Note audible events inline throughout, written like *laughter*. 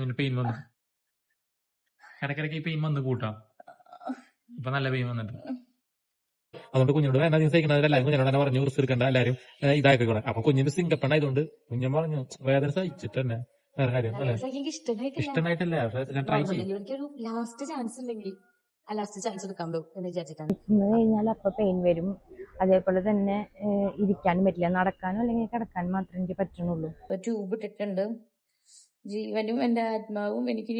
അതിന് പെയിൻ വന്നു. ഇടയ്ക്കിടയ്ക്ക് ഈ പെയിൻ വന്ന് കൂട്ടാം. ഇപ്പൊ നല്ല പെയിൻ വന്നിട്ട് അതുകൊണ്ട് കുഞ്ഞിനോട് എന്നാ നീ സഹിക്കണത് എല്ലാവരും കുഞ്ഞിനോട് തന്നെ പറഞ്ഞു റിസ്ക് എടുക്കണ്ട. എല്ലാവരും ഇതാക്കിക്കോളെ അപ്പൊ കുഞ്ഞിന്റെ സിംഗപ്പണ്ണ ആയതുകൊണ്ട് കുഞ്ഞൻ പറഞ്ഞു വേദന സഹിച്ചിട്ട് തന്നെ വേറെ കാര്യം അല്ലേ ഇഷ്ടമായിട്ടല്ല. ഞാൻ ട്രൈ ചെയ്യും. എനിക്കൊരു ലാസ്റ്റ് ചാൻസ് ഉണ്ടെങ്കിൽ ആ ലാസ്റ്റ് ചാൻസ് എടുക്കാൻ എന്ന് വിചാരിച്ചിട്ടാണ്. കഴിഞ്ഞാൽ അപ്പോൾ പെയിൻ വരും. അതേപോലെ തന്നെ ഇരിക്കാനും പറ്റില്ല. നടക്കാനും അല്ലെങ്കിൽ കിടക്കാനും മാത്രമേ എനിക്ക് പറ്റുന്നുള്ളൂ ട്യൂബ് ഇട്ടിട്ടുണ്ട്. ജീവനും എന്റെ ആത്മാവും എനിക്ക്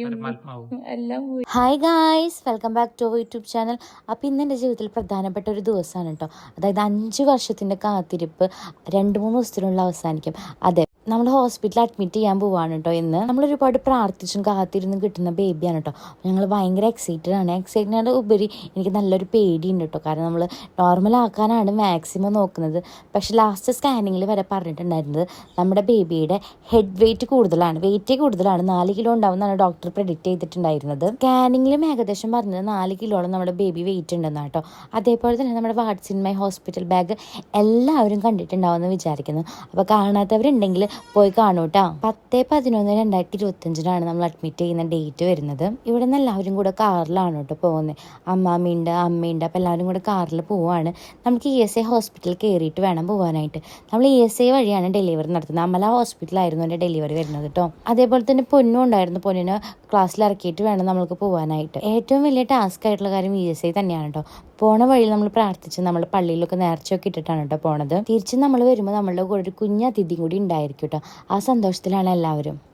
എല്ലാം പോയി. Hi guys welcome back to YouTube channel അപ്പം ഇന്ന് എന്റെ ജീവിതത്തിൽ പ്രധാനപ്പെട്ട ഒരു ദിവസമാണ് കേട്ടോ. അതായത് അഞ്ച് വർഷത്തിന്റെ കാത്തിരിപ്പ് രണ്ട് മൂന്ന് ദിവസത്തിനുള്ള അവസാനിക്കും. അതെ. നമ്മൾ ഹോസ്പിറ്റലിൽ അഡ്മിറ്റ് ചെയ്യാൻ പോവാണ് കേട്ടോ എന്ന് നമ്മൾ ഒരുപാട് പ്രാർത്ഥിച്ചും കാത്തിരുന്ന് കിട്ടുന്ന ബേബിയാണ് കേട്ടോ ഞങ്ങൾ ഭയങ്കര എക്സൈറ്റഡ് ആണ്. എക്സൈറ്റഡ് ഉപരി എനിക്ക് നല്ലൊരു പേടിയുണ്ട് കേട്ടോ കാരണം നമ്മൾ നോർമൽ ആക്കാനാണ് മാക്സിമം നോക്കുന്നത്. പക്ഷെ ലാസ്റ്റ് സ്കാനിങ്ങിൽ വരെ പറഞ്ഞിട്ടുണ്ടായിരുന്നത് നമ്മുടെ ബേബിയുടെ ഹെഡ് വെയിറ്റ് കൂടുതലാണ്. വെയിറ്റ് കൂടുതലാണ്. നാല് കിലോ ഉണ്ടാവുമെന്നാണ് ഡോക്ടർ പ്രെഡിക്റ്റ് ചെയ്തിട്ടുണ്ടായിരുന്നത്. സ്കാനിങ്ങിലും ഏകദേശം പറഞ്ഞത് നാല് കിലോളം നമ്മുടെ ബേബി വെയിറ്റ് ഉണ്ടെന്നാണ് കേട്ടോ അതേപോലെ തന്നെ നമ്മുടെ വാട്സിൻ മൈ ഹോസ്പിറ്റൽ ബാഗ് എല്ലാവരും കണ്ടിട്ടുണ്ടാവുമെന്ന് വിചാരിക്കുന്നു. അപ്പോൾ കാണാത്തവരുണ്ടെങ്കിൽ പോയി കാണൂ കേട്ടോ പത്ത് പതിനൊന്ന് രണ്ടായിരത്തി ഇരുപത്തഞ്ചിനാണ് നമ്മൾ അഡ്മിറ്റ് ചെയ്യുന്ന ഡേറ്റ് വരുന്നത്. ഇവിടെ നിന്ന് എല്ലാവരും കൂടെ കാറിലാണ് കേട്ടോ പോകുന്നത് അമ്മാമ്മയുണ്ട് അമ്മയുണ്ട് അപ്പോൾ എല്ലാവരും കൂടെ കാറിൽ പോവാണ്. നമുക്ക് ഇ എസ് ഐ ഹോസ്പിറ്റലിൽ കയറിയിട്ട് വേണം പോകാനായിട്ട് നമ്മൾ ഇ എസ് ഐ വഴിയാണ് ഡെലിവറി നടത്തുന്നത്. അമല ഹോസ്പിറ്റലായിരുന്നു എന്റെ ഡെലിവറി വരുന്നത് കേട്ടോ. അതേപോലെ തന്നെ പൊന്നും ഉണ്ടായിരുന്നു. പൊന്നിന് ക്ലാസ്സിൽ ഇറക്കിയിട്ട് വേണം നമുക്ക് പോകാനായിട്ട് ഏറ്റവും വലിയ ടാസ്ക് ആയിട്ടുള്ള കാര്യം ഇ എസ് ഐ തന്നെയാണ് കേട്ടോ. പോണ വഴി നമ്മൾ പ്രാർത്ഥിച്ച് നമ്മൾ പള്ളിയിലൊക്കെ നേർച്ചയൊക്കെ ഇട്ടിട്ടാണ് കേട്ടോ പോണത്. തിരിച്ച് നമ്മൾ വരുമ്പോൾ നമ്മളുടെ കൂടെ ഒരു കുഞ്ഞ് അതിഥിയും കൂടി ഉണ്ടായിരിക്കും. കേട്ടോ ആ സന്തോഷത്തിലാണ് എല്ലാവരും.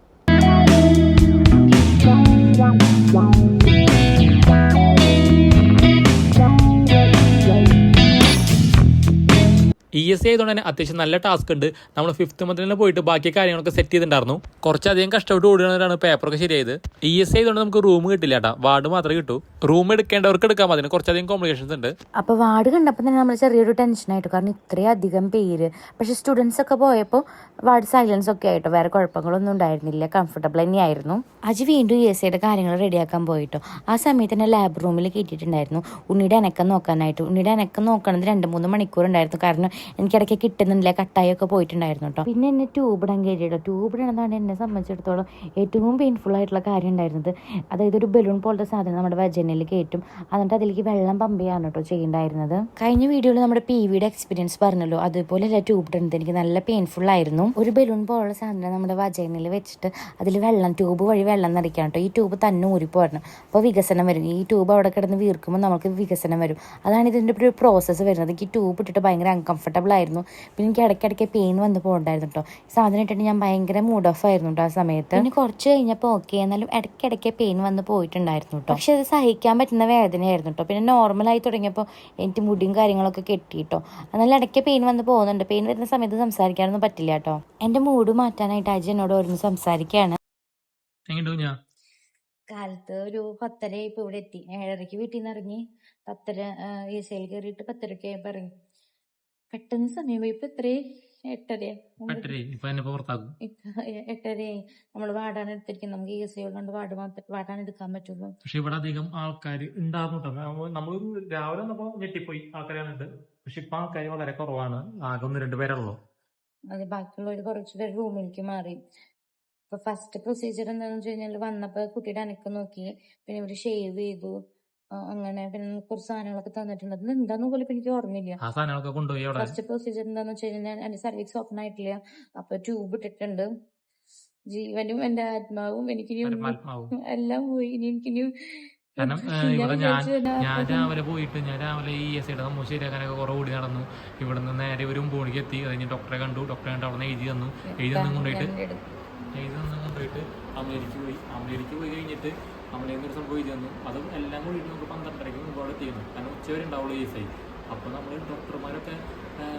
എസ് സി ആയതുകൊണ്ട് തന്നെ അത്യാവശ്യം നല്ല ടാസ്ക് ഉണ്ട്. നമ്മൾ ഫിഫ്ത്ത് മന്തിൽ തന്നെ പോയിട്ട് ബാക്കി കാര്യങ്ങളൊക്കെ സെറ്റ് ചെയ്തിട്ടുണ്ടായിരുന്നു. കുറച്ചധികം കഷ്ടപ്പെട്ട് ഓടുകയാണ് പേപ്പറൊക്കെ ശരിയായത്. ഇ എസ് ആയതുകൊണ്ട് നമുക്ക് റൂം കിട്ടില്ല കേട്ടോ വാർഡ് മാത്രമേ കിട്ടൂ. റൂം എടുക്കേണ്ടവർക്ക് എടുക്കാം. അതിന് കുറച്ചധികം കോംപ്ലിക്കേഷൻസ് ഉണ്ട്. അപ്പോൾ വാർഡ് കണ്ടപ്പോൾ തന്നെ നമ്മൾ ചെറിയൊരു ടെൻഷനായിട്ട് കാരണം ഇത്രയും അധികം പേര്. പക്ഷെ സ്റ്റുഡൻസ് ഒക്കെ പോയപ്പോൾ വാർഡ് സൈലൻസ് ഒക്കെ ആയിട്ടോ. വേറെ കുഴപ്പങ്ങളൊന്നും ഉണ്ടായിരുന്നില്ല. കംഫർട്ടബിൾ തന്നെയായിരുന്നു. അജി വീണ്ടും യു എസ് ഐയുടെ കാര്യങ്ങൾ റെഡിയാക്കാൻ പോയിട്ടോ. ആ സമയത്ത് തന്നെ ലാബ് റൂമിൽ കയറ്റിയിട്ടുണ്ടായിരുന്നു ഉണ്ണിയുടെ അനക്കം നോക്കാനായിട്ട്. ഉണ്ണിയുടെ അനക്കം നോക്കണത് രണ്ട് മൂന്ന് മണിക്കൂർ ഉണ്ടായിരുന്നു. കാരണം എനിക്കിടയ്ക്ക് കിട്ടുന്നില്ല? കട്ടായൊക്കെ പോയിട്ടുണ്ടായിരുന്നു കേട്ടോ പിന്നെ എന്നെ ട്യൂബ് ഇടാൻ കയറിയിട്ടോ ട്യൂബ് ഇടണമെന്നാണ് എന്നെ സംബന്ധിച്ചിടത്തോളം ഏറ്റവും പെയിൻഫുൾ ആയിട്ടുള്ള കാര്യം ഉണ്ടായിരുന്നത്. അതായത് ഒരു ബലൂൺ പോലത്തെ സാധനം നമ്മുടെ വജനയിൽ കയറ്റും. എന്നിട്ട് അതിലേക്ക് വെള്ളം പമ്പ് ചെയ്യാണ് കേട്ടോ ചെയ്യേണ്ടായിരുന്നത്. കഴിഞ്ഞ വീഡിയോയിൽ നമ്മുടെ പി വിയുടെ എക്സ്പീരിയൻസ് പറഞ്ഞല്ലോ. അതുപോലെയല്ല ട്യൂബ് ഇടുന്നത് എനിക്ക് നല്ല പെയിൻഫുൾ ആയിരുന്നു. ഒരു ബലൂൺ പോലുള്ള സാധനം നമ്മുടെ വജനയിൽ വെച്ചിട്ട് അതിൽ വെള്ളം ട്യൂബ് വഴി വെള്ളം നിറയ്ക്കാൻ കേട്ടോ ഈ ട്യൂബ് തന്നെ ഊരിപ്പോരണം അപ്പോൾ വികസനം വരും. ഈ ട്യൂബ് അവിടെ കിടന്ന് വീർക്കുമ്പോൾ നമുക്ക് വികസനം വരും. അതാണ് ഇതിന്റെ ഒരു പ്രോസസ്സ് വരുന്നത്. എനിക്ക് ട്യൂബ് ഇട്ടിട്ട് ഭയങ്കര അൺകംഫർട്ടബിൾ ആയിരുന്നു. പിന്നെ എനിക്ക് ഇടയ്ക്കിടയ്ക്ക് പെയിൻ വന്ന് പോകണ്ടായിരുന്നു കേട്ടോ ഈ സാധനം ഇട്ടിട്ട് ഞാൻ ഭയങ്കര മൂഡ് ഓഫ് ആയിരുന്നു കേട്ടോ ആ സമയത്ത്. പിന്നെ കുറച്ച് കഴിഞ്ഞപ്പോൾ ഓക്കെ എന്നാലും ഇടയ്ക്കിടയ്ക്ക് പെയിൻ വന്ന് പോയിട്ടുണ്ടായിരുന്നു കേട്ടോ പക്ഷെ അത് സഹിക്കാൻ പറ്റുന്ന വേദനയായിരുന്നു കേട്ടോ പിന്നെ നോർമലായി തുടങ്ങിയപ്പോൾ എനിക്ക് മുടിയും കാര്യങ്ങളൊക്കെ കെട്ടിയിട്ടോ എന്നാലും ഇടയ്ക്ക് പെയിൻ വന്ന് പോകുന്നുണ്ട്. പെയിൻ വരുന്ന സമയത്ത് സംസാരിക്കാനൊന്നും പറ്റില്ല കേട്ടോ എന്റെ മൂഡ് മാറ്റാനായിട്ട് അജി എന്നോട് ഓരോന്ന് സംസാരിക്കുകയാണ് കാലത്ത് ഒരു പത്തര ഇപ്പൊ ഇവിടെ എത്തി. ഏഴരക്ക് വീട്ടിൽ നിന്ന് ഇറങ്ങി. പത്തര എ സിയിൽ കയറിയിട്ട് പത്തരക്ക് പറയും പെട്ടെന്ന് സമയം പോയി ഇപ്പൊ എത്രയായി? എട്ടരയായി. എട്ടരയായി. നമ്മൾ വാടാൻ എടുത്തിരിക്കും നമുക്ക് ഈ സി ഉള്ളതുകൊണ്ട് വാട് മാത്രം വാടാൻ എടുക്കാൻ പറ്റുള്ളൂ. പക്ഷെ ഇവിടെ അധികം ആൾക്കാർ ഉണ്ടാകുന്നുണ്ടോ നമ്മൾ രാവിലെ വന്നപ്പോ ഞെട്ടിപ്പോയി. ആൾക്കാരുണ്ട് പക്ഷെ ഇപ്പൊ ആൾക്കാർ വളരെ കുറവാണ്. ആകെ ഒന്ന് രണ്ട് പേരുള്ളൂ അത് ബാക്കിയുള്ളവർ കുറച്ച് പേര് റൂമിലേക്ക് മാറി. ഇപ്പൊ ഫസ്റ്റ് പ്രൊസീജിയർ എന്താണെന്ന് വെച്ച് കഴിഞ്ഞാൽ വന്നപ്പോ കുട്ടിയുടെ അനക്കം നോക്കി. പിന്നെ ഇവർ ഷേവ് ചെയ്തു. അങ്ങനെ. പിന്നെ കുറച്ച് സാധനങ്ങളൊക്കെ തന്നിട്ടുണ്ട്. അത് എന്താന്ന് പോലും എനിക്ക് ഓർമ്മയില്ല. ആ സാധനങ്ങളൊക്കെ കൊണ്ടുപോയി അവിടെ? ഫസ്റ്റ് പ്രൊസീജിയർ എന്താന്ന് വെച്ച് കഴിഞ്ഞാൽ എന്റെ സർവീസ് ഓപ്പൺ ആയിട്ടില്ല. അപ്പൊ ട്യൂബ് ഇട്ടിട്ടുണ്ട്. ജീവനും എന്റെ ആത്മാവും എനിക്ക് ഇനി ഒന്നും പരമാത്മാവും. എല്ലാം പോയി. ഇനി എനിക്കിനി കാരണം ഞാൻ ഇവിടെ ഞാൻ രാവിലെ പോയിട്ട് ഞാൻ രാവിലെ ഈ എസ് ഐയുടെ സംഭവം ശരിയാക്കാനൊക്കെ കുറെ ഓടി നടന്നു. ഇവിടെ നിന്ന് നേരെ ഒരു ഒമ്പണിക്ക് എത്തി. കഴിഞ്ഞ് ഡോക്ടറെ കണ്ടു. ഡോക്ടറെ കണ്ട് അവിടെ നിന്ന് എഴുതി തന്നു. എഴുതി തന്നു കൊണ്ടുപോയിട്ട്. എഴുതി തന്നു കൊണ്ടുപോയിട്ട് അമേരിക്ക പോയി. അമേരിക്ക പോയി കഴിഞ്ഞിട്ട് അമേരിക്കയിൽ ഒരു സംഭവം തന്നു. അത് എല്ലാം കൂടി നമുക്ക് പന്ത്രണ്ടരയ്ക്ക് മുമ്പ് അവിടെ ചെയ്യുന്നു കാരണം ഉച്ചവരെ ഉണ്ടാവുള്ളൂ ഈ സൈ അപ്പോൾ നമ്മൾ ഡോക്ടർമാരൊക്കെ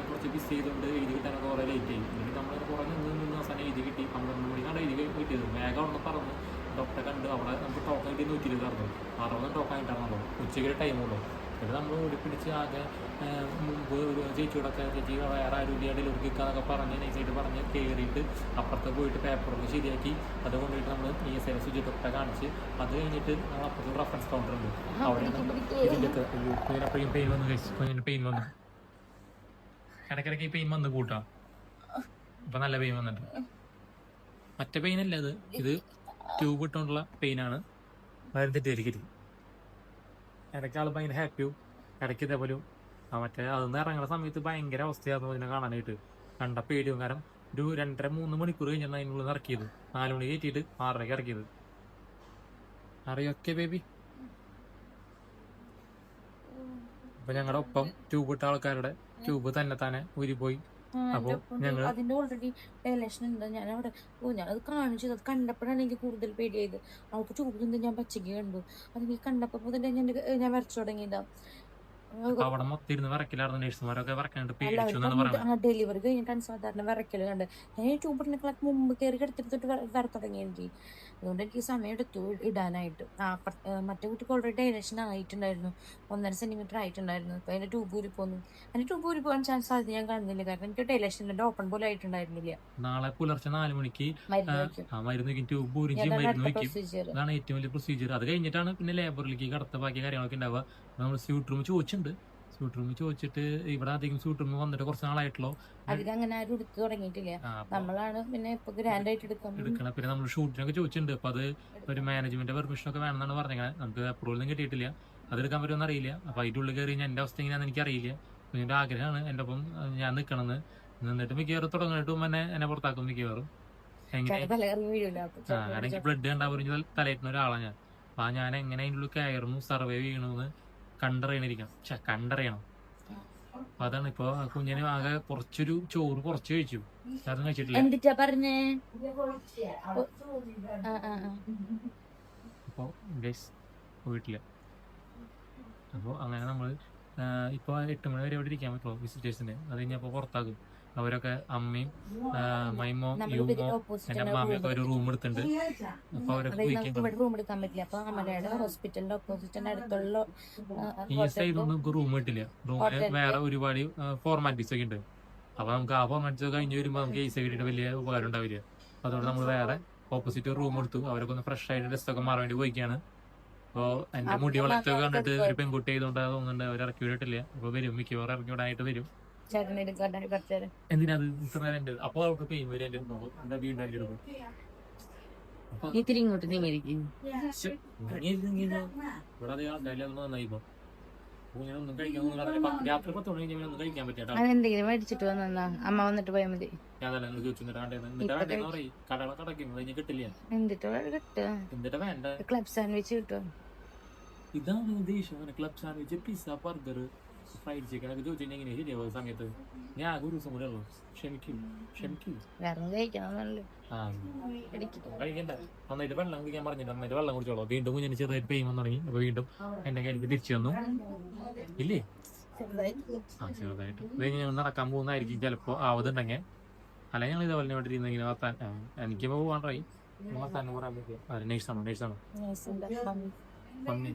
കുറച്ച് ബിസ് ചെയ്തുകൊണ്ട് എഴുതി കിട്ടാനൊക്കെ കുറേ ലേറ്റ് ആയി. എന്നിട്ട് നമ്മൾ കുറേ നിന്ന് നിന്ന് അവസാനം എഴുതി കിട്ടി. പന്ത്രണ്ട് മണിക്കാണ് എഴുതി കിട്ടിയത്. വേഗം അവിടെ പറഞ്ഞു ഡോക്ടറെ കണ്ട് അവിടെ നമുക്ക് ടോക്കൺ കിട്ടി നൂറ്റി ഇരുപതായിരുന്നു അറുപത് ടോക്കൺ കിട്ടാറുണ്ടല്ലോ ഉച്ചയ്ക്ക് ടൈമുള്ളൂ എന്നിട്ട് നമ്മൾ ഓടിപ്പിടിച്ച് ആകെ മുമ്പ് ഒരു ചേച്ചിയോടൊക്കെ ചേച്ചി വേറെ ആരും ഇല്ല ഡെലിവറി എന്നൊക്കെ പറഞ്ഞ് നൈസായിട്ട് പറഞ്ഞ് കയറിയിട്ട് അപ്പുറത്ത് പോയിട്ട് പേപ്പറൊക്കെ ശരിയാക്കി. അത് കൊണ്ടുപോയിട്ട് നമ്മൾ ഈ എസ് ഐ സുജി ഡോക്ടറെ കാണിച്ച് അത് കഴിഞ്ഞിട്ട് നമ്മൾ അപ്പുറത്ത് റെഫറൻസ് കൗണ്ടർ ഉണ്ട്. അവിടെ കുഞ്ഞിനെപ്പോഴും പെയിൻ വന്ന് കഴിച്ചു കുഞ്ഞിന് പെയിൻ വന്നു. ഇടയ്ക്കിടയ്ക്ക് ഈ പെയിൻ വന്ന് കൂട്ടാം. ഇപ്പൊ നല്ല പെയിൻ വന്നിട്ട് മറ്റേ പെയിൻ അല്ല ഇത് ഇത് ട്യൂബ് ഇട്ടുകൊണ്ടുള്ള പെയിനാണ് വേറെ തെറ്റിദ്ധരിക്കരുത്. ഇടയ്ക്ക് ആൾ ഭയങ്കര ഹാപ്പിയും ഇടയ്ക്ക് ഇതേപോലെ മറ്റേ അതൊന്ന് ഇറങ്ങുന്ന സമയത്ത് ഭയങ്കര അവസ്ഥയായിരുന്നു ഇതിനെ കാണാനായിട്ട്. കണ്ട പേടിയും കാരണം ഒരു രണ്ടര മൂന്ന് മണിക്കൂർ കഴിഞ്ഞാണ് അതിനുള്ളിൽ ഇറക്കിയത്. നാല് മണി കയറ്റിയിട്ട് ആറരയ്ക്ക് ഇറക്കിയത്. അറിയൊക്കെ ബേബി അപ്പൊ ഞങ്ങളുടെ ഒപ്പം ട്യൂബ് ഇട്ട ആൾക്കാരുടെ ട്യൂബ് തന്നെ തന്നെ ഊരിപ്പോയി. ആ, അപ്പൊ എന്റെ ഒപ്പം ഞങ്ങൾ അതിന്റെ ഓൾറെഡി ഡയലേഷൻ ഉണ്ട്. ഞാൻ അവിടെ ഓ ഞാൻ അത് കാണിച്ചു അത് കണ്ടപ്പോഴാണ് എനിക്ക് കൂടുതൽ പേടിയായത്. അവൾക്ക് ചൂടുന്നത് ഞാൻ പച്ചയ്ക്ക് കണ്ടു. അത് എനിക്ക് കണ്ടപ്പോ മുതൽ ഞാൻ ഞാൻ വരച്ചു തുടങ്ങിയതാ. അവിടെ മൊത്തം ഇരുന്ന് വിറക്കിലായിരുന്നു നേഴ്സുമാരൊക്കെ വിറക്കാണ്ട് പേടിച്ചു ഡെലിവറി കഴിഞ്ഞിട്ടാണ് സാധാരണ വിറക്കലുണ്ട് ഞാൻ ചൂടിനേക്കാളൊക്കെ മുമ്പ് കയറി കിടത്തിട്ട് വര തുടങ്ങി എനിക്ക് അതുകൊണ്ട് എനിക്ക് സമയം എടുത്തു ഇടാനായിട്ട്. ആ മറ്റേ കുട്ടിക്ക് ഓൾറെഡി ഡയലേഷൻ ആയിട്ടുണ്ടായിരുന്നു. ഒന്നര സെന്റിമീറ്റർ ആയിട്ടുണ്ടായിരുന്നു. അപ്പൊ അതിന്റെ ട്യൂബ് ഊരി പോന്നു. അതിന്റെ ട്യൂബ് ഊരി പോകാൻ ചാൻസ് സാധ്യത ഞാൻ കാണുന്നില്ല. കാരണം എനിക്ക് ഡയലേഷൻ ഇല്ല ഓപ്പൺ പോലെ ആയിട്ടുണ്ടായിരുന്നില്ല. നാളെ പുലർച്ചെ നാല് മണിക്ക് മരുന്ന് ട്യൂബ് ഊരിഞ്ചി മരുന്ന് അതാണ് ഏറ്റവും വലിയ പ്രൊസീജിയർ അത് കഴിഞ്ഞിട്ടാണ് പിന്നെ ലേബറിലേക്ക് കടത്ത ബാക്കി കാര്യങ്ങളൊക്കെ ഉണ്ടാവുക. നമ്മൾ സ്യൂട്ട് റൂം ചോദിച്ചിട്ടുണ്ട്. സ്യൂട്ട് റൂം ചോദിച്ചിട്ട് ഇവിടെ അധികം സ്യൂട്ട് റൂം വന്നിട്ട് കുറച്ച് നാളായിട്ടുള്ളൂ. അധികം അങ്ങനെ ആരും എടുത്തു തുടങ്ങിയിട്ടില്ല. നമ്മളാണ് പിന്നെ ഇപ്പൊ ഗ്രാൻഡ് ആയിട്ട് എടുക്കണം. പിന്നെ നമ്മൾ ഷൂട്ടിനൊക്കെ ചോദിച്ചിട്ടുണ്ട്. അപ്പൊ അത് ഒരു മാനേജ്മെന്റ് പെർമിഷൻ ഒക്കെ വേണമെന്നാണ് പറഞ്ഞത്. നമുക്ക് അപ്രൂവൽ ഒന്നും കിട്ടിയിട്ടില്ല. അതെടുക്കാൻ പറ്റുമെന്ന് അറിയില്ല അപ്പൊ അതിന്റെ ഉള്ളിൽ കയറി ഞാൻ എന്റെ അവസ്ഥ എങ്ങനെയാണെന്ന് എനിക്ക് അറിയില്ല എന്റെ ആഗ്രഹമാണ്. എന്റെ ഒപ്പം ഞാൻ നിൽക്കണമെന്ന് നിന്നിട്ട് മിക്കവാറും തുടങ്ങിയിട്ടും എന്നെ എന്നെ പുറത്താക്കും മിക്കവാറും. എങ്ങനെ? ബ്ലഡ് കണ്ടാ പറഞ്ഞ തലയിട്ടുന്ന ഒരാളാണ് ഞാൻ. അപ്പൊ ആ ഞാൻ എങ്ങനെ അതിന്റെ ഉള്ളിൽ കയറുന്നു സർവൈവ് ചെയ്യണമെന്ന് കണ്ടറിയണിരിക്കണം. പക്ഷെ കണ്ടറിയണം. അപ്പൊ അതാണ് ഇപ്പൊ ആ കുഞ്ഞിന് ആകെ കുറച്ചൊരു ചോറ് കുറച്ച് കഴിച്ചു. അതും കഴിച്ചിട്ടില്ല. എന്തിട്ടാ പറഞ്ഞേ? അപ്പൊ ഗൈസ് പോയിട്ടില്ല അപ്പോൾ അങ്ങനെ നമ്മൾ ഇപ്പോൾ എട്ട് മണി വരെ ഇവിടെ ഇരിക്കാൻ പറ്റുള്ളൂ വിസിറ്റേഴ്സിന് അത് കഴിഞ്ഞപ്പോൾ പുറത്താക്കും. അവരൊക്കെ അമ്മയും മൈമോ യൂമോ ഓപ്പോസിറ്റ് എന്റെ ഒരു റൂം എടുത്തിട്ടുണ്ട്. അപ്പൊ അവരൊക്കെ ഇവിടെ റൂം എടുക്കാൻ പറ്റില്ല. അപ്പൊ അമലയുടെ ഹോസ്പിറ്റലിന്റെ ഓപ്പോസിറ്റിന്റെ അടുത്തുള്ള ഈ നമുക്ക് റൂം കിട്ടില്ല. Hotel. വേറെ ഒരുപാട് ഫോർമാലിറ്റീസ് ഒക്കെ ഉണ്ട്. അപ്പൊ നമുക്ക് ആ ഫോർമാലിറ്റീസ് കഴിഞ്ഞ് വരുമ്പോ നമുക്ക് ഈ സൈഡ് വലിയ ഉപകാരം ഉണ്ടാവില്ല. അതുകൊണ്ട് നമ്മൾ വേറെ ഓപ്പോസിറ്റ് റൂം എടുത്തു അവരൊക്കെ ഒന്ന് ഫ്രഷ് ആയിട്ട് ഡ്രസ് ഒക്കെ മാറാൻ വേണ്ടി പോയിക്കാണ്. അപ്പോൾ എന്റെ അപ്പൊ മുടി വളർത്തൊക്കെ കണ്ടിട്ട്. ഒരു പെൺകുട്ടി ആയതുകൊണ്ട് തോന്നുന്നുണ്ട് അവർ ഇറക്കി വിട്ടിട്ടില്ല. അപ്പൊ വരും. മിക്കവാറും ഇറക്കി വിടാനായിട്ട് വരും. ഇത്ര നേരം പെയിൻ വരും എന്റെ എന്താ വീണ്ടും ഇത്തിരി ഇങ്ങോട്ട് നീങ്ങിയിരിക്കും അതെന്തെങ്കിലും മേടിച്ചിട്ട് വന്നാ അമ്മ വന്നിട്ട് പോയാ മതി. ക്ലബ് സാൻഡ്വിച്ച് കിട്ടും ഇതാണ് ഉദ്ദേശം. Club sandwich pizza burger fried chicken ഒക്കെ ചോദിച്ചിട്ടുണ്ടെങ്കിൽ ശരിയാവും സമയത്ത് ഞാൻ ആകെ ഒരു ദിവസം കൂടെ ഉള്ളു ക്ഷമിക്കും ക്ഷമിക്കും കഴിക്കണ്ട നന്നായിട്ട് വെള്ളം കുടിക്കാൻ പറഞ്ഞിട്ട് നന്നായിട്ട് വെള്ളം കുടിച്ചോളൂ വീണ്ടും കുഞ്ഞിന് ചെറുതായിട്ട് വന്നു തുടങ്ങി അപ്പൊ വീണ്ടും എന്റെ കയ്യിൽ തിരിച്ചു വന്നു ഇല്ലേ ആ ചെറുതായിട്ട് ഇത് ഞങ്ങൾ നടക്കാൻ പോകുന്നതായിരിക്കും ചിലപ്പോ ആവതുണ്ടെങ്കിൽ അല്ലെങ്കിൽ ഞങ്ങൾ ഇതേപോലെ ഇവിടെ ഇരുന്ന് ഇങ്ങനെ വർത്താൻ എനിക്കിപ്പോ പോകാൻ ട്രൈ വർത്താനം പറയാൻ പറ്റിയ നേഴ്സാണോ നേഴ്സാണോ പന്നി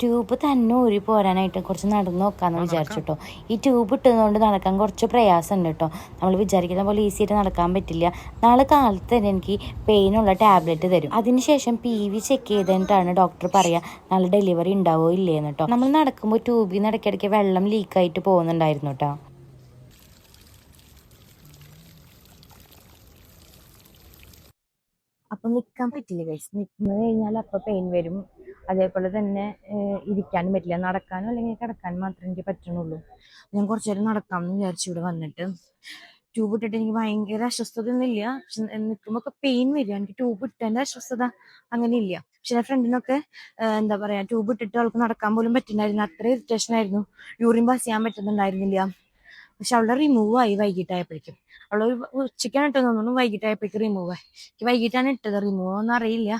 ട്യൂബ് തന്നെ ഊരി പോരാനായിട്ട് കുറച്ച് നടന്നു നോക്കാന്ന് വിചാരിച്ചു കേട്ടോ ഈ ട്യൂബ് ഇട്ടതുകൊണ്ട് നടക്കാൻ കുറച്ച് പ്രയാസമുണ്ട് കേട്ടോ. നമ്മൾ വിചാരിക്കുന്ന പോലെ ഈസി ആയിട്ട് നടക്കാൻ പറ്റില്ല. നാളെ കാലത്ത് തന്നെ എനിക്ക് പെയിനുള്ള ടാബ്ലറ്റ് തരും. അതിനുശേഷം പി വി ചെക്ക് ചെയ്തിട്ടാണ് ഡോക്ടർ പറയുക നാളെ ഡെലിവറി ഉണ്ടാവോ ഇല്ലേന്ന് കേട്ടോ നമ്മൾ നടക്കുമ്പോൾ ട്യൂബിൽ നിന്ന് ഇടയ്ക്കിടയ്ക്ക് വെള്ളം ലീക്കായിട്ട് പോകുന്നുണ്ടായിരുന്നു കേട്ടോ അപ്പൊ നിൽക്കാൻ പറ്റില്ല കഴിച്ച് നിൽക്കുന്നത് കഴിഞ്ഞാൽ അപ്പൊ പെയിൻ വരും. അതേപോലെ തന്നെ ഇരിക്കാനും പറ്റില്ല. നടക്കാനും അല്ലെങ്കിൽ കിടക്കാനും മാത്രമേ എനിക്ക് പറ്റണുള്ളൂ. ഞാൻ കുറച്ചു നേരം നടക്കാമെന്ന് വിചാരിച്ചു ഇവിടെ വന്നിട്ട്. ട്യൂബ് ഇട്ടിട്ട് എനിക്ക് ഭയങ്കര അസ്വസ്ഥത ഒന്നുമില്ല പക്ഷെ നിൽക്കുമ്പോൾ ഒക്കെ പെയിൻ വരിക എനിക്ക് ട്യൂബ് ഇട്ടതിന്റെ അസ്വസ്ഥത അങ്ങനെ ഇല്ല. പക്ഷെ എന്റെ ഫ്രണ്ടിനൊക്കെ എന്താ പറയാ ട്യൂബ് ഇട്ടിട്ട് അവൾക്ക് നടക്കാൻ പോലും പറ്റുന്നുണ്ടായിരുന്നു അത്ര ഇറിറ്റേഷൻ ആയിരുന്നു. യൂറിൻ പാസ് ചെയ്യാൻ പറ്റുന്നുണ്ടായിരുന്നില്ല. പക്ഷെ അവളുടെ റിമൂവ് ആയി വൈകിട്ടായപ്പോഴേക്കും. അവൾ ഒരു ഉച്ചയ്ക്കാണ് ഇട്ടത്. തോന്നുന്നു വൈകിട്ടായപ്പോഴേക്ക് റിമൂവ് ആയി. വൈകിട്ടാണ് ഇട്ടത്. റിമൂവ് ഒന്നും അറിയില്ല.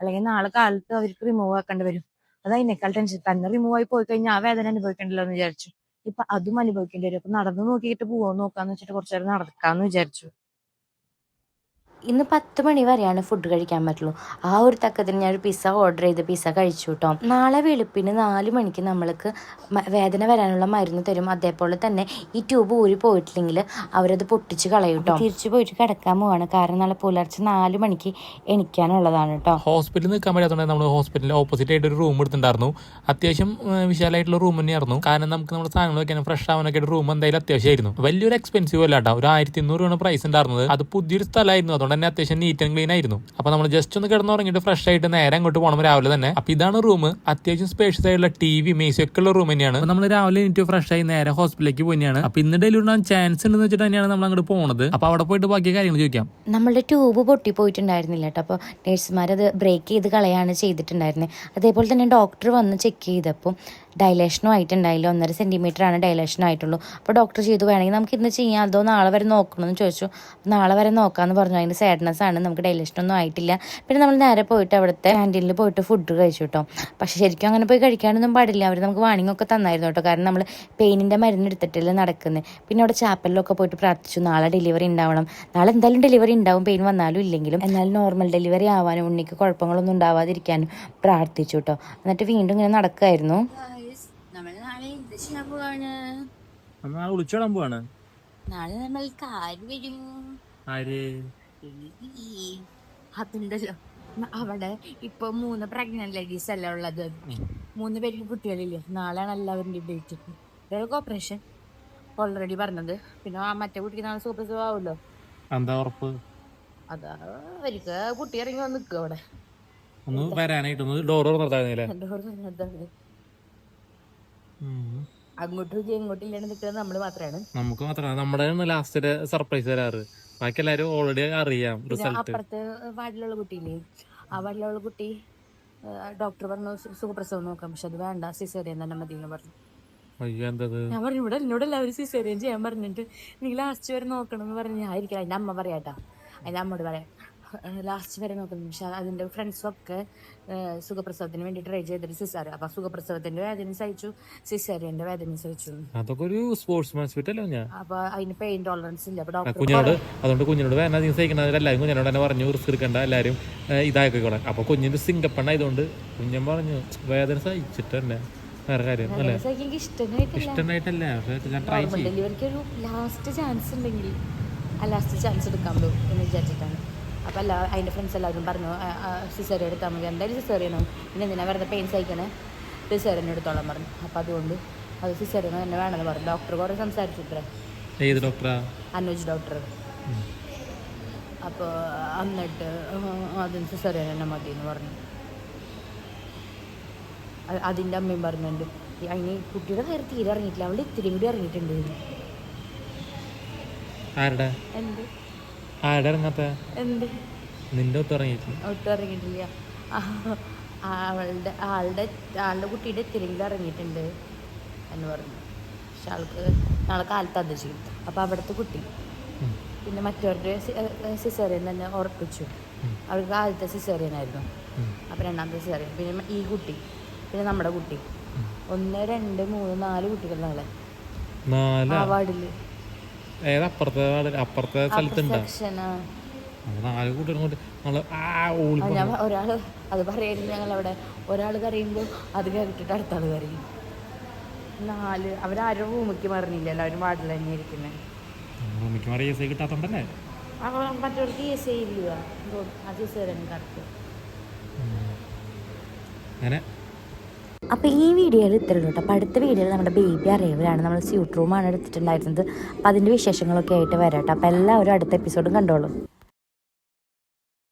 അല്ലെങ്കിൽ നാളെ കാലത്ത് അവർക്ക് റിമൂവ് ആക്കേണ്ടി വരും. അത് അതിനേക്കാൾ ടെൻഷൻ തന്നെ റിമൂവ് ആയി പോയി കഴിഞ്ഞാൽ ആ വേദന അനുഭവിക്കണ്ടല്ലോ എന്ന് വിചാരിച്ചു. ഇപ്പൊ അതും അനുഭവിക്കേണ്ടി വരും. അപ്പൊ നടന്നു നോക്കിയിട്ട് പോവാൻ നോക്കാന്ന് വെച്ചിട്ട് കുറച്ചു നേരം നടക്കാന്ന് വിചാരിച്ചു. ഇന്ന് പത്ത് മണി വരെയാണ് ഫുഡ് കഴിക്കാൻ പറ്റുള്ളൂ. ആ ഒരു തക്കത്തിന് ഞാൻ ഒരു പിസ്സ ഓർഡർ ചെയ്ത് പിസ്സ കഴിച്ചു കേട്ടോ നാളെ വെളുപ്പിന് നാല് മണിക്ക് നമ്മൾക്ക് വേദന വരാനുള്ള മരുന്ന് തരും. അതേപോലെ തന്നെ ഈ ട്യൂബ് ഊരി പോയിട്ടില്ലെങ്കിൽ അവരത് പൊട്ടിച്ച് കളയും കേട്ടോ തിരിച്ചു പോയിട്ട് കിടക്കാൻ പോവാണ്. കാരണം നാളെ പുലർച്ചെ നാല് മണിക്ക് എണിക്കാനുള്ളതാണ് കേട്ടോ ഹോസ്പിറ്റലിൽ നിൽക്കാൻ പറ്റാത്തതുകൊണ്ട് നമ്മൾ ഹോസ്പിറ്റലിൽ ഓപ്പോസിറ്റ് ആയിട്ട് ഒരു റൂം എടുത്തിട്ടുണ്ടായിരുന്നു. അത്യാവശ്യം വിശാലമായിട്ടുള്ള റൂം തന്നെയായിരുന്നു. കാരണം നമുക്ക് നമ്മുടെ സാധനങ്ങൾ വെക്കാൻ ഫ്രഷ് ആവാനൊക്കെ റൂം എന്തായാലും അത്യാവശ്യമായിരുന്നു. വലിയൊരു എക്സ്പെൻസീവ് അല്ല കേട്ടോ ഒരു ആയിരത്തി ഇരുന്നൂറ് രൂപയാണ് പ്രൈസ് ഉണ്ടായിരുന്നത്. അത് പുതിയൊരു സ്ഥലമായിരുന്നു. അതുകൊണ്ട് തന്നെ അത്യാവശ്യം നീറ്റ് ആൻഡ് ക്ലീൻ ആയിരുന്നു. അപ്പൊ നമ്മൾ ജസ്റ്റ് ഒന്ന് കിടന്നുറങ്ങിയിട്ട് ഫ്രഷ് ആയിട്ട് നേരെ അങ്ങോട്ട് പോകണം രാവിലെ തന്നെ. അപ്പൊ ഇതാണ് റൂം അത്യാവശ്യം സ്പേഷ്യസ് ആയിട്ടുള്ള ടി വി മേസി ഒക്കെ ഉള്ള റൂം തന്നെയാണ്. നമ്മൾ രാവിലെ എനിക്ക് ഫ്രഷ് ആയി നേരെ ഹോസ്പിറ്റലിലേക്ക് പോയിയാണ് അപ്പൊ ഇന്ന് ഡെലിവറി ചാൻസ് ഉണ്ടെന്ന് വെച്ചിട്ട് തന്നെയാണ് നമ്മൾ അങ്ങോട്ട് പോണത്. അപ്പൊ അവിടെ പോയിട്ട് ബാക്കി കാര്യങ്ങൾ ചോദിക്കാം. നമ്മളുടെ ട്യൂബ് പൊട്ടി പോയിട്ടുണ്ടായിരുന്നില്ല കേട്ടോ. അപ്പോൾ നേഴ്സുമാരത് ബ്രേക്ക് ചെയ്ത് കളയാണ് ചെയ്തിട്ടുണ്ടായിരുന്നത് അതേപോലെ തന്നെ ഡോക്ടർ വന്ന് ചെക്ക് ചെയ്തപ്പോൾ ഡയലേഷനും ആയിട്ടുണ്ടായില്ല. ഒന്നര സെന്റിമീറ്റർ ആണ് ഡയലേഷൻ ആയിട്ടുള്ളൂ. അപ്പോൾ ഡോക്ടർ ചെയ്തു വേണമെങ്കിൽ നമുക്ക് ഇന്ന് ചെയ്യാം. അതോ നാളെ വരെ നോക്കണമെന്ന് ചോദിച്ചു. നാളെ വരെ നോക്കാമെന്ന് പറഞ്ഞു. അതിന്റെ സാഡ്നെസ് ആണ്. നമുക്ക് ഡയലേഷൻ ഒന്നും ആയിട്ടില്ല. പിന്നെ നമ്മൾ നേരെ പോയിട്ട് അവിടുത്തെ ക്യാന്റീനിൽ പോയിട്ട് ഫുഡ് കഴിച്ചു കേട്ടോ പക്ഷേ ശരിക്കും അങ്ങനെ പോയി കഴിക്കാനൊന്നും പാടില്ല. അവർ നമുക്ക് വാണിംഗ് ഒക്കെ തന്നായിരുന്നു കേട്ടോ കാരണം നമ്മൾ പെയിനിന്റെ മരുന്ന് എടുത്തിട്ടില്ല നടക്കുന്നത് പിന്നെ അവിടെ ചാപ്പലിലൊക്കെ പോയിട്ട് പ്രാർത്ഥിച്ചു. നാളെ ഡെലിവറി ഉണ്ടാവണം. നാളെ എന്തായാലും ഡെലിവറി ഉണ്ടാവും. പെയിൻ വന്നാലും ഇല്ലെങ്കിലും. എന്നാലും നോർമൽ ഡെലിവറി ആവാനും ഉണ്ണിക്ക് കുഴപ്പങ്ങളൊന്നും ഉണ്ടാവാതിരിക്കാനും പ്രാർത്ഥിച്ചു കേട്ടോ എന്നിട്ട് വീണ്ടും ഇങ്ങനെ നടക്കുമായിരുന്നു നമ്മൾ നാളെ നമ്മൾ കാർ വരും. ആര്? അതുണ്ടല്ലോ അവിടെ ഇപ്പൊ മൂന്ന് പ്രഗ്നന്റ് ലേഡീസ് അല്ല ഉള്ളത്? മൂന്ന് പേർക്ക് കുട്ടികളില്ലേ? നാളെയാണ് എല്ലാവരുടെയും ഡേറ്റ് വേഗം ഓപ്പറേഷൻ ഓൾറെഡി പറഞ്ഞത്. പിന്നെ ആ മറ്റേ കുട്ടിക്ക് നാളെ സൂപ്പർ സൂപ്പർ ആവുമല്ലോ? എന്താ ഉറപ്പ്? അതാ അവർക്ക് കുട്ടി ഇറങ്ങി വന്ന് നിൽക്കുക അവിടെ. ഒന്ന് വരാനായിട്ട് ഡോർ. *laughs* അങ്ങോട്ടും ഇങ്ങോട്ടും ഇല്ലാണ്ട് നിൽക്കുന്നത് നമ്മൾ മാത്രമാണ് നമുക്ക് മാത്രമാണ് നമ്മുടെ ലാസ്റ്റ് സർപ്രൈസ് തരാറ് ബാക്കി എല്ലാരും ഓൾറെഡി അറിയാം റിസൾട്ട് അപ്പുറത്തെ വാർഡിലുള്ള കുട്ടിയില്ലേ ആ വാർഡിലുള്ള കുട്ടി ഡോക്ടർ പറഞ്ഞു സുഖപ്രസവം നോക്കാം. പക്ഷെ അത് വേണ്ട സിസേറിയൻ തന്നെ മതി എന്ന് പറഞ്ഞു. അയ്യോ എന്തത്? ഞാൻ പറഞ്ഞു ഇവിടെ എന്നോട് എല്ലാവരും സിസേറിയൻ ചെയ്യാൻ പറഞ്ഞിട്ട് നീ ലാസ്റ്റ് വരെ നോക്കണം എന്ന് പറഞ്ഞു. ഞാൻ ഇരിക്കണം അതിന്റെ അമ്മ പറയാട്ടാ. അതിന്റെ അമ്മോട് പറയാം ലാസ്റ്റ് വരെ നോക്കുന്നു. പക്ഷെ അതിന്റെ ഫ്രണ്ട്സും ഒക്കെ സുഖപ്രസവത്തിന് വേണ്ടി ട്രൈ ചെയ്തിട്ട് സിസാര അപ്പം സുഖപ്രസവത്തിന്റെ വേദന സഹിച്ചു. സിസേറിയന്റെ വേദന സഹിച്ചു. അതൊക്കെ ഒരു സ്പോർട്സ് മാൻസ്പിറ്റ് അല്ലേ ഞാൻ അപ്പോൾ അതിന് പെയിൻ ടോളറൻസ് ഇല്ല. അപ്പോൾ ഡോക്ടർ കുഞ്ഞിനോട് അതുകൊണ്ട് കുഞ്ഞിനോട് വേദന അധികം സഹിക്കുന്നത് എല്ലാവരും കുഞ്ഞിനോട് തന്നെ പറഞ്ഞു റിസ്ക് എടുക്കണ്ട. എല്ലാവരും ഇതാക്കിക്കോളെ അപ്പൊ കുഞ്ഞിന്റെ ഇതുകൊണ്ട് കുഞ്ഞൻ പറഞ്ഞു വേദന സഹിച്ചിട്ട് തന്നെ. വേറെ കാര്യം അല്ലേ ഇഷ്ടമായിട്ടില്ല. ഡെലിവറിക്ക് ഒരു ലാസ്റ്റ് ചാൻസ് ഉണ്ടെങ്കിൽ ആ ലാസ്റ്റ് ചാൻസ് എടുക്കാൻ പോകും എന്ന് വിചാരിച്ചിട്ടാണ്. അപ്പോൾ എല്ലാ അതിന്റെ ഫ്രണ്ട്സ് എല്ലാവരും പറഞ്ഞു സിസേറിയ എടുത്താൽ മതി. എന്തായാലും സിസേറിയനോ പിന്നെ എന്തിനാ വെറുതെ പെയിൻ സഹിക്കണേ? സിസേറിയൻ എടുത്തോളം പറഞ്ഞു. അപ്പോൾ അതുകൊണ്ട് അത് സിസേറിയൻ തന്നെ വേണമെന്ന് പറഞ്ഞു. ഡോക്ടർ കുറേ സംസാരിച്ചിട്ടേ ഏത് ഡോക്ടറാ അനുജ് ഡോക്ടർ അപ്പോൾ എന്നിട്ട് അതിന് സിസേറിയൻ തന്നെ മതി എന്ന് പറഞ്ഞു അതിന്റെ അമ്മയും പറഞ്ഞിട്ടുണ്ട് ഈ അതിന് കുട്ടിയുടെ നേരെ തീരെ ഇറങ്ങിയിട്ടില്ല. അവൾ ഇത്തിരി കൂടി ഇറങ്ങിയിട്ടുണ്ട്. എന്ത്? ആരുടെ ഇറങ്ങാത്ത നിന്റെ ഒത്ത് ഇറങ്ങിയിട്ടില്ല. ഒട്ടും ഇറങ്ങിയിട്ടില്ല. ആ, അവളുടെ ആളുടെ ആളുടെ കുട്ടിയുടെ ഇത്തിരിയെങ്കിലും ഇറങ്ങിയിട്ടുണ്ട് എന്ന് പറഞ്ഞു. പക്ഷെ ആൾക്ക് നാളെ കാലത്ത് അത് ചെയ്യും. അപ്പോൾ അവിടുത്തെ കുട്ടി. പിന്നെ മറ്റവരുടെ സിസേറിയൻ തന്നെ ഉറപ്പിച്ചു. അവർക്ക് ആദ്യത്തെ സിസേറിയൻ ആയിരുന്നു. അപ്പോൾ രണ്ടാമത്തെ സിസേറിയൻ. പിന്നെ ഈ കുട്ടി. പിന്നെ നമ്മുടെ കുട്ടി. ഒന്ന് രണ്ട് മൂന്ന് നാല് കുട്ടികളാണ് നാല്? ആ വാർഡിൽ ഏത് അപ്പുറത്തെ അപ്പുറത്തെ സ്ഥലത്തുണ്ടാ? നാല് കൂട്ടരും കൊണ്ട് നമ്മൾ ആ ഓളി ഒരാൾ അത് പറയായിരുന്നു ഞങ്ങൾ അവിടെ ഒരാൾ കരയുമ്പോൾ അത് കേട്ടിട്ട് അടുത്ത ആൾ കരയും. നാല് അവരാരും ഭൂമിക്ക് മറിഞ്ഞില്ല? എല്ലാവരും വാർഡിൽ തന്നെ ഇരിക്കുന്നത് ഭൂമിക്ക് മാറി എസ് ഐ കിട്ടാത്തോണ്ടല്ലേ അപ്പോൾ മറ്റവർക്ക് എസ് ഐ ഇല്ല അത് കറക്റ്റ്. അങ്ങനെ അപ്പോൾ ഈ വീഡിയോയിൽ ഇത്രയുള്ളൂ കേട്ടോ. അപ്പോൾ അടുത്ത വീഡിയോയിൽ നമ്മുടെ ബേബി അറിയവരാണ് നമ്മൾ സ്യൂട്ട് റൂമാണ് എടുത്തിട്ടുണ്ടായിരുന്നത്. അപ്പോൾ അതിന്റെ വിശേഷങ്ങളൊക്കെ ആയിട്ട് വരാം കേട്ടോ. അപ്പോൾ എല്ലാവരും അടുത്ത എപ്പിസോഡും കണ്ടോളൂ.